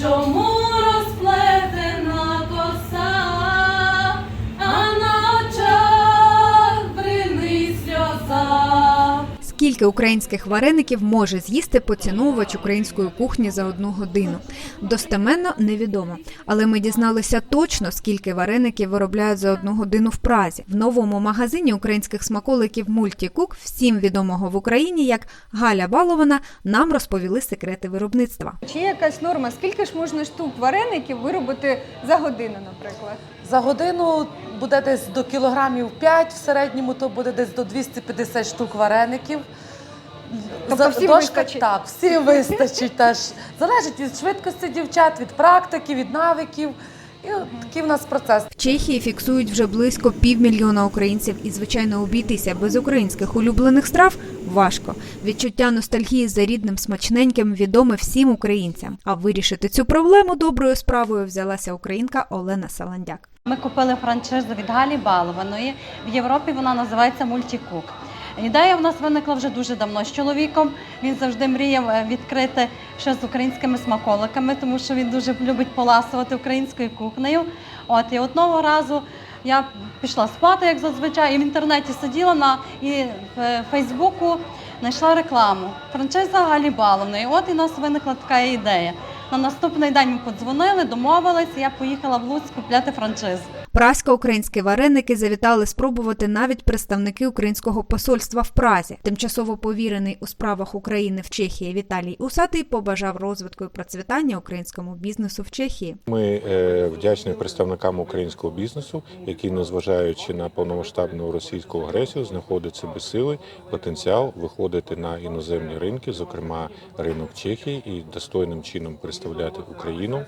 чому Скільки українських вареників може з'їсти поціновувач української кухні за одну годину? Достеменно невідомо, але ми дізналися точно, скільки вареників виробляють за одну годину в Празі. В новому магазині українських смаколиків Мультікук, всім відомого в Україні як Галя Балована, нам розповіли секрети виробництва. Чи є якась норма? Скільки ж можна штук вареників виробити за годину, наприклад? За годину буде десь до кілограмів 5, в середньому то буде десь до 250 штук вареників. Тобто всім вистачить? Так, всім вистачить теж. Залежить від швидкості дівчат, від практики, від навиків. І такий в нас процес. В Чехії фіксують вже близько півмільйона українців, і звичайно обійтися без українських улюблених страв важко. Відчуття ностальгії за рідним смачненьким відоме всім українцям. А вирішити цю проблему доброю справою взялася українка Олена Саландяк. Ми купили франшизу від Галі Балованої. В Європі вона називається Мультікук. Ідея в нас виникла вже дуже давно з чоловіком. Він завжди мріяв е, відкрити щось з українськими смаколиками, тому що він дуже любить поласувати українською кухнею. От і одного разу я пішла спати, як зазвичай, і в інтернеті сиділа на і в Фейсбуку знайшла рекламу. Франшиза Галі Баловної. От і у нас виникла така ідея. На наступний день ми подзвонили, домовились, і я поїхала в Луцьк купляти франшизу. Прасько-українські вареники завітали спробувати навіть представники українського посольства в Празі. Тимчасово повірений у справах України в Чехії Віталій Усатий побажав розвитку і процвітання українському бізнесу в Чехії. Ми е, вдячні представникам українського бізнесу, які, незважаючи на повномасштабну російську агресію, знаходяться без сили, потенціал виходити на іноземні ринки, зокрема ринок Чехії, і достойним чином представляти Україну,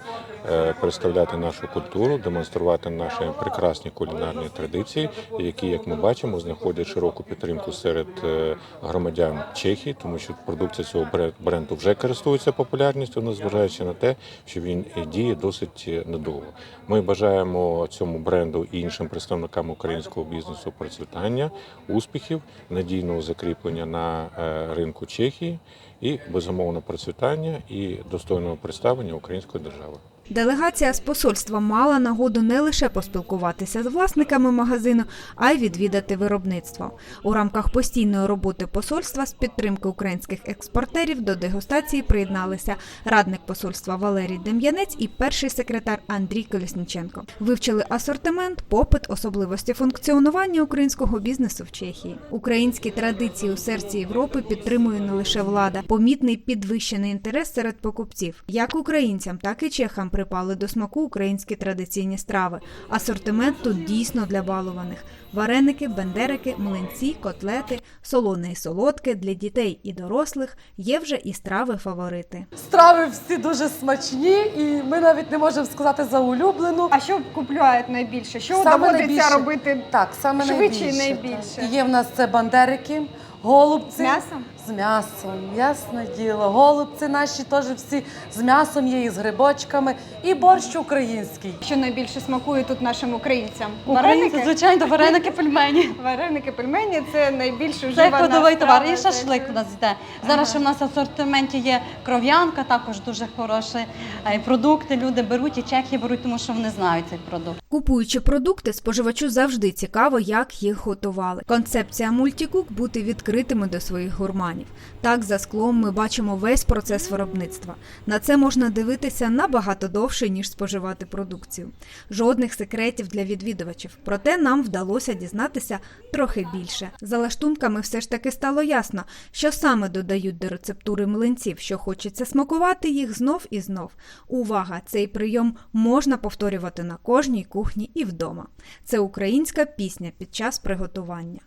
е, представляти нашу культуру, демонструвати наші прекрасні кулінарні традиції, які, як ми бачимо, знаходять широку підтримку серед е, громадян Чехії, тому що продукція цього бре- бренду вже користується популярністю, незважаючи на те, що він діє досить недовго. Ми бажаємо цьому бренду і іншим представникам українського бізнесу процвітання, успіхів, надійного закріплення на е, ринку Чехії і безумовно процвітання і достойного представлення української держави. Делегація з посольства мала нагоду не лише поспілкуватися з власниками магазину, а й відвідати виробництво. У рамках постійної роботи посольства з підтримки українських експортерів до дегустації приєдналися радник посольства Валерій Дем'янець і перший секретар Андрій Колісніченко. Вивчили асортимент, попит, особливості функціонування українського бізнесу в Чехії. Українські традиції у серці Європи підтримує не лише влада. Помітний підвищений інтерес серед покупців. Як українцям, так і чехам припали до смаку українські традиційні страви. Асортимент тут дійсно для балованих. Вареники, бендерики, млинці, котлети, солоне і солодке для дітей і дорослих є вже і страви фаворити. Страви всі дуже смачні, і ми навіть не можемо сказати за улюблену. А що купляють найбільше? Що Саме доводиться найбільше- робити? Так, саме швидше найбільше. найбільше? Є в нас це бандерики, голубці. З м'ясом? З м'ясом, ясне діло. Голубці наші теж всі з м'ясом є і з грибочками, і борщ український. Що найбільше смакує тут нашим українцям? Українці, Вареники? звичайно, вареники пельмені. Вареники, пельмені це найбільш Це вживана ходовий товар. І страва, шашлик у нас йде. Зараз ще в нас в асортименті є кров'янка, також дуже хороші е, продукти. Люди беруть і чехи беруть, тому що вони знають цей продукт. Купуючи продукти, споживачу завжди цікаво, як їх готували. Концепція мультікук бути відкритими до своїх гурманів. Так, за склом ми бачимо весь процес виробництва. На це можна дивитися набагато довше, ніж споживати продукцію. Жодних секретів для відвідувачів. Проте нам вдалося дізнатися трохи більше. За лаштунками все ж таки стало ясно, що саме додають до рецептури млинців, що хочеться смакувати їх знов і знов. Увага! Цей прийом можна повторювати на кожній кухні і вдома. Це українська пісня під час приготування.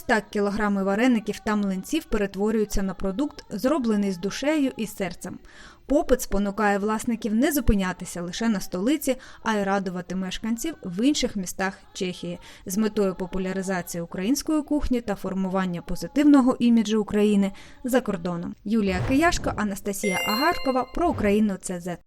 Ось так кілограми вареників та млинців перетворюються на продукт, зроблений з душею і серцем. Попит спонукає власників не зупинятися лише на столиці, а й радувати мешканців в інших містах Чехії з метою популяризації української кухні та формування позитивного іміджу України за кордоном. Юлія Кияшко, Анастасія Агаркова про Україну ЦЗ.